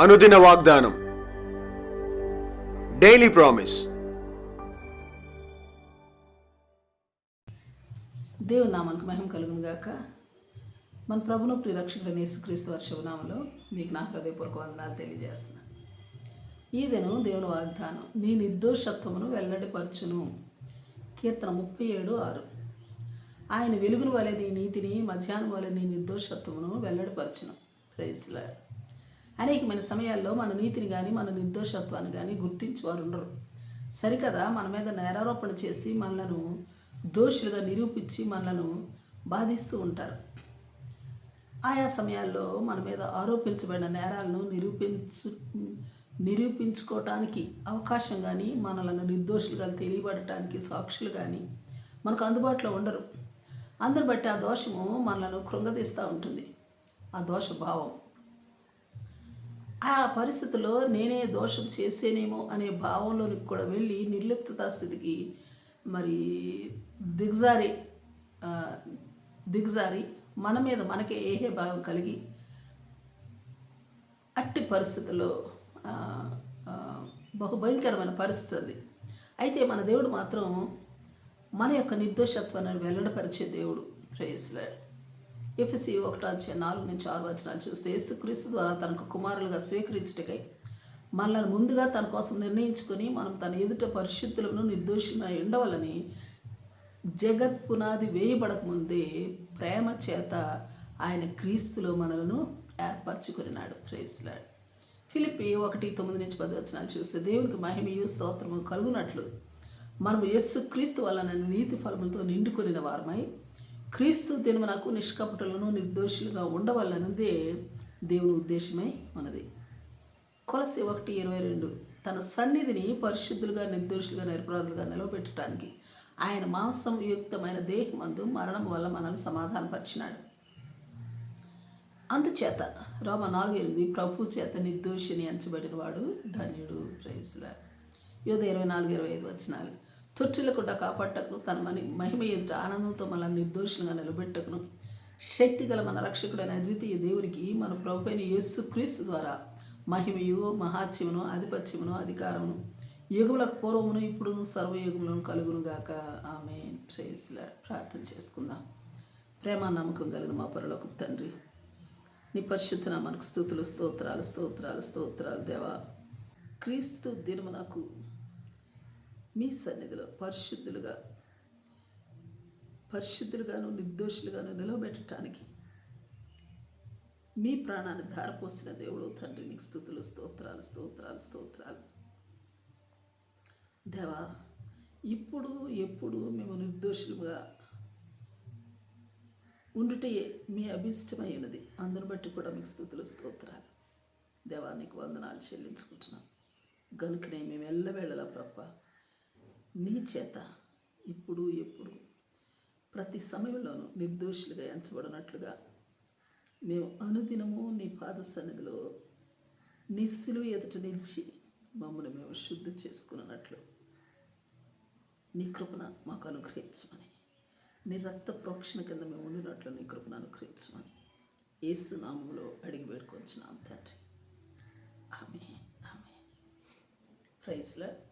అనుదిన వాగ్దానం. Daily promise దేవుని నామానికి మహిమ కలుగును గాక. మన ప్రభును ప్రిరక్షకుడైన యేసుక్రీస్తు వారి మీకు నా హృదయపూర్వక వందనాలు తెలియజేస్తున్నాను. ఈదెను దేవుని వాగ్దానం నీ నిర్దోషత్వమును వెల్లడిపరచును. కీర్తన ముప్పై ఏడు ఆరు. ఆయన వెలుగును వలె నీ నీతిని మధ్యాహ్నం వలె నీ నిర్దోషత్వమును వెల్లడిపరచును. ప్రైజ్లా అనేకమైన సమయాల్లో మన నీతిని కానీ మన నిర్దోషత్వాన్ని కానీ గుర్తించేవారు ఉండరు. సరికదా మన మీద నేరారోపణ చేసి మనలను దోషులుగా నిరూపించి మనలను బాధిస్తూ ఉంటారు. ఆయా సమయాల్లో మన మీద ఆరోపించబడిన నేరాలను నిరూపించు నిరూపించుకోవటానికి అవకాశం కానీ మనలను నిర్దోషులుగా తెలియబడటానికి సాక్షులు కానీ మనకు అందుబాటులో ఉండరు. అందరు బట్టి ఆ దోషము మనలను కృంగదీస్తూ ఉంటుంది. ఆ దోష భావం. ఆ పరిస్థితిలో నేనే దోషం చేసేనేమో అనే భావంలోనికి కూడా వెళ్ళి నిర్లిప్తత స్థితికి మరి దిగజారి దిగ్జారి దిగజారి మన మీద మనకే ఏహే భావం కలిగి అట్టి పరిస్థితుల్లో బహుభయంకరమైన బహు భయంకరమైన పరిస్థితి అది. అయితే మన దేవుడు మాత్రం మన యొక్క నిర్దోషత్వాన్ని వెల్లడపరిచే దేవుడు. ప్రేయస్లాడు ఎఫ్సి ఒకటో అధ్యాయం నాలుగు నుంచి ఆరు వచనాలు చూస్తే యేసుక్రీస్తు ద్వారా తనకు కుమారులుగా స్వీకరించుటకై మనల్ని ముందుగా తన కోసం నిర్ణయించుకొని మనం తన ఎదుట పరిశుద్ధులను నిర్దోషులుగా ఉండవాలని జగత్ పునాది వేయబడక ముందే ప్రేమ చేత ఆయన క్రీస్తులో మనలను ఏర్పరచుకున్నాడు. ప్రేస్లాడు ఫిలిపి ఒకటి తొమ్మిది నుంచి పది వచనాలు చూస్తే దేవునికి మహిమయు స్తోత్రము కలుగునట్లు. మనము యేసు క్రీస్తు వలన నీతి ఫలములతో నిండుకొనిన వారమై క్రీస్తు దినమునకు నిష్కపటులను నిర్దోషులుగా ఉండవాలన్నదే దేవుని ఉద్దేశమై ఉన్నది. కొలసి ఒకటి ఇరవై రెండు తన సన్నిధిని పరిశుద్ధులుగా నిర్దోషులుగా నిరపరాధులుగా నిలవబెట్టడానికి ఆయన మాంసం యుక్తమైన దేహమందు మరణం వల్ల మనల్ని సమాధానపరిచినాడు. అందుచేత రోమ నాలుగు ఎనిమిది ప్రభు చేత నిర్దోషిని ఎంచబడిన వాడు ధన్యుడు ప్రైజ్లా యోధ ఇరవై నాలుగు ఇరవై ఐదు వచ్చినాలు తొట్టిల్లకుండా కాపాడటకును తన మని మహిమ ఎదుట ఆనందంతో మనల్ని నిర్దోషులుగా నిలబెట్టకును. శక్తి గల మన రక్షకుడైన అద్వితీయ దేవునికి మన ప్రభుపైన యేసు క్రీస్తు ద్వారా మహిమయు మహాత్యమును ఆధిపత్యమును అధికారమును యుగములకు పూర్వమును ఇప్పుడు సర్వయుగములను కలుగును గాక ఆమె ప్రేస్లా ప్రార్థన చేసుకుందాం. ప్రేమ నమ్మకం కలిగిన మా పొరలకు తండ్రి నీ పరిశుద్ధ మనకు స్థుతులు స్తోత్రాలు స్తోత్రాలు స్తోత్రాలు దేవా. క్రీస్తు దినమునకు మీ సన్నిధిలో పరిశుద్ధులుగా పరిశుద్ధులుగాను నిర్దోషులుగాను నిలవబెట్టడానికి మీ ప్రాణాన్ని ధారపోసిన దేవుడు తండ్రి. నీకు స్థుతులు స్తోత్రాలు స్తోత్రాలు స్తోత్రాలు. దేవా ఇప్పుడు ఎప్పుడు మేము నిర్దోషులుగా ఉండుటయే మీ అభిష్టమైనది. అందును బట్టి కూడా మీకు స్థుతులు స్తోత్రాలు. దేవా నీకు వందనాలు చెల్లించుకుంటున్నాం. గనుకనే మేము ఎల్లవేళలా ప్రప్ప నీ చేత ఇప్పుడు ఎప్పుడు ప్రతి సమయంలోనూ నిర్దోషులుగా ఎంచబడినట్లుగా మేము అనుదినము నీ పాద సన్నిధిలో నీ సిలువ ఎదుట నిలిచి మమ్మల్ని మేము శుద్ధి చేసుకున్నట్లు. నీ కృపణ మాకు అనుగ్రహించమని. నీ రక్త ప్రోక్షణ కింద మేము ఉండినట్లు నీ కృపను అనుగ్రహించమని. యేసు నామంలో అడిగి వేడుకొంచున్నాం తండ్రి. ఆమె ఆమె ప్రైస్లో